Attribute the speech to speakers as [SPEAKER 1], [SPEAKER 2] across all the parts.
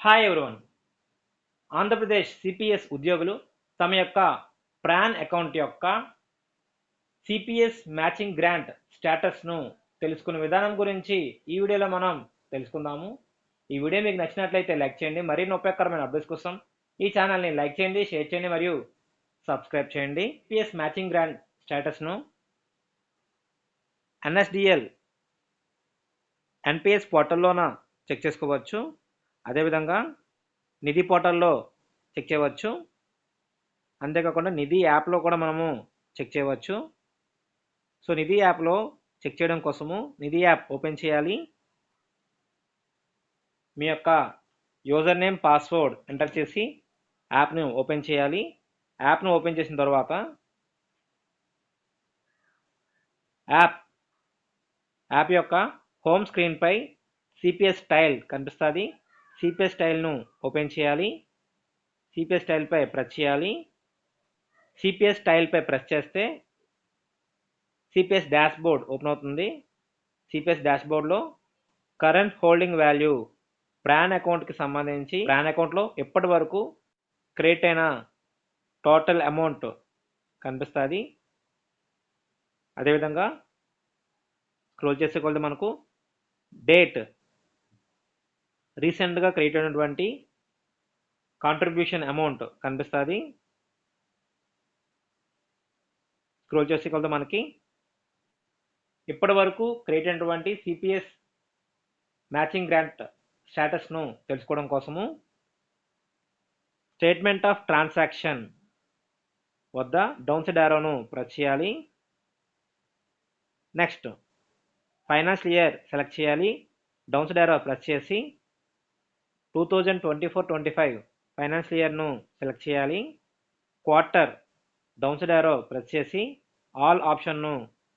[SPEAKER 1] Hi everyone Andhra Pradesh CPS ఉద్యోగులు తమ యొక్క ప్రాన్ అకౌంట్ యొక్క సిపిఎస్ మ్యాచింగ్ గ్రాంట్ స్టేటస్ను తెలుసుకునే విధానం గురించి ఈ వీడియోలో మనం తెలుసుకుందాము. ఈ వీడియో మీకు నచ్చినట్లయితే లైక్ చేయండి మరిన్ని ఉపయోగకరమైన అప్డేట్స్ కోసం ఈ ఛానల్ని లైక్ చేయండి షేర్ చేయండి మరియు సబ్స్క్రైబ్ చేయండి. సిపిఎస్ మ్యాచింగ్ గ్రాంట్ స్టేటస్ను ఎన్ఎస్డిఎల్ ఎన్పిఎస్ పోర్టల్లోన చెక్ చేసుకోవచ్చు. అదేవిధంగా నిధి పోర్టల్లో చెక్ చేయవచ్చు. అంతేకాకుండా నిధి యాప్లో కూడా మనము చెక్ చేయవచ్చు. సో నిధి యాప్లో చెక్ చేయడం కోసము నిధి యాప్ ఓపెన్ చేయాలి. మీ యొక్క యూజర్ నేమ్ పాస్వర్డ్ ఎంటర్ చేసి యాప్ను ఓపెన్ చేయాలి. యాప్ను ఓపెన్ చేసిన తర్వాత యాప్ యాప్ యొక్క హోమ్ స్క్రీన్పై సిపిఎస్ స్టైల్ కనిపిస్తుంది. సిపిఎస్ స్టైల్ను ఓపెన్ చేయాలి. సిపిఎస్ స్టైల్పై ప్రెస్ చేయాలి. సిపిఎస్ స్టైల్పై ప్రెస్ చేస్తే సిపిఎస్ డాష్ బోర్డ్ ఓపెన్ అవుతుంది. సిపిఎస్ డాష్ బోర్డ్లో కరెంట్ హోల్డింగ్ వాల్యూ ప్రాన్ అకౌంట్కి సంబంధించి ప్రాన్ అకౌంట్లో ఎప్పటి వరకు క్రియేట్ అయిన టోటల్ అమౌంట్ కనిపిస్తుంది. అదేవిధంగా స్క్రోల్ చేసే కొలది మనకు డేట్ రీసెంట్గా క్రియేట్ అయినటువంటి కాంట్రిబ్యూషన్ అమౌంట్ కనిపిస్తుంది. స్క్రోల్ చేసే కొలత మనకి. ఇప్పటి వరకు క్రియేట్ అయినటువంటి సిపిఎస్ మ్యాచింగ్ గ్రాంట్ స్టేటస్ను తెలుసుకోవడం కోసము స్టేట్మెంట్ ఆఫ్ ట్రాన్సాక్షన్ వద్ద డౌన్ సైడ్ ఆరోను ప్రెస్ చేయాలి. నెక్స్ట్ ఫైనాన్షియల్ ఇయర్ సెలెక్ట్ చేయాలి. డౌన్ సైడ్ ఆరో ప్రెస్ చేసి two thousand twenty four twenty five financial ఇయర్ను select చేయాలి క్వార్టర్ డౌన్సైడ్ ఆరో ప్రెస్ చేసి ఆల్ ఆప్షన్ను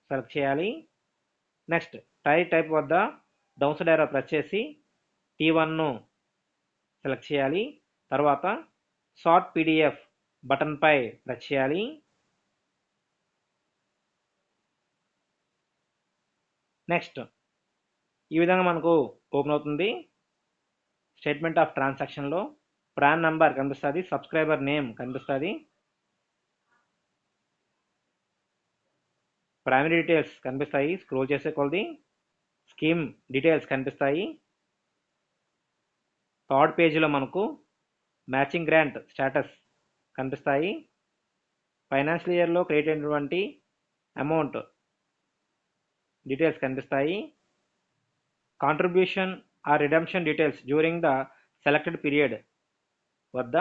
[SPEAKER 1] సెలెక్ట్ చేయాలి. నెక్స్ట్ టై టైప్ వద్ద డౌన్సైడ్ ఆరో ప్రెస్ చేసి టీ వన్ను సెలెక్ట్ చేయాలి. తర్వాత షార్ట్ పీడిఎఫ్ బటన్పై ప్రెస్ చేయాలి. నెక్స్ట్ ఈ విధంగా మనకు ఓపెన్ అవుతుంది. స్టేట్మెంట్ ఆఫ్ ట్రాన్సాక్షన్లో ప్రాన్ నంబర్ కనిపిస్తుంది సబ్స్క్రైబర్ నేమ్ కనిపిస్తుంది ప్రైమరీ డీటెయిల్స్ కనిపిస్తాయి స్క్రోల్ చేసే కొలది స్కీమ్ డీటెయిల్స్ కనిపిస్తాయి థర్డ్ పేజీలో మనకు మ్యాచింగ్ గ్రాంట్ స్టేటస్ కనిపిస్తాయి ఫైనాన్షియల్ ఇయర్లో క్రియేట్ అయినటువంటి అమౌంట్ డీటెయిల్స్ కనిపిస్తాయి కాంట్రిబ్యూషన్ ఆ redemption details during the selected period వద్ద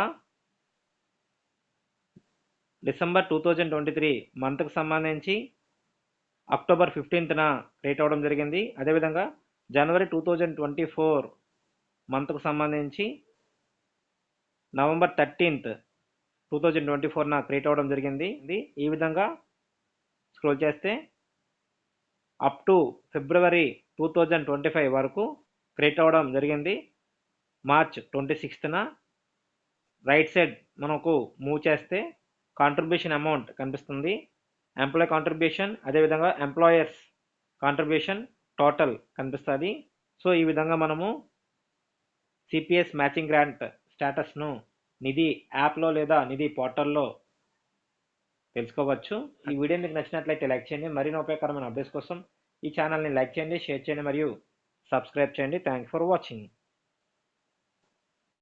[SPEAKER 1] December two thousand twenty three మంత్కి సంబంధించి అక్టోబర్ ఫిఫ్టీన్త్న రేట్ అవ్వడం జరిగింది. అదేవిధంగా జనవరి టూ థౌజండ్ ట్వంటీ ఫోర్ మంత్కు సంబంధించి November thirteenth two thousand twenty ఫోర్న create అవ్వడం జరిగింది. ఇది ఈ విధంగా స్క్రోల్ చేస్తే అప్ టు ఫిబ్రవరి టూ థౌజండ్ ట్వంటీ ఫైవ్ వరకు క్రియేట్ అవ్వడం జరిగింది. మార్చ్ ట్వంటీ సిక్స్త్న రైట్ సైడ్ మనకు మూవ్ చేస్తే కాంట్రిబ్యూషన్ అమౌంట్ కనిపిస్తుంది. ఎంప్లాయ్ కాంట్రిబ్యూషన్ అదేవిధంగా ఎంప్లాయర్స్ కాంట్రిబ్యూషన్ టోటల్ కనిపిస్తుంది. సో ఈ విధంగా మనము సిపిఎస్ మ్యాచింగ్ గ్రాంట్ స్టేటస్ను నిధి యాప్లో లేదా నిధి పోర్టల్లో తెలుసుకోవచ్చు. ఈ వీడియో మీకు నచ్చినట్లయితే లైక్ చేయండి. మరిన్ని ఉపయోగకరమైన అప్డేట్స్ కోసం ఈ ఛానల్ని లైక్ చేయండి షేర్ చేయండి మరియు సబ్స్క్రైబ్ చేయండి. Thank for watching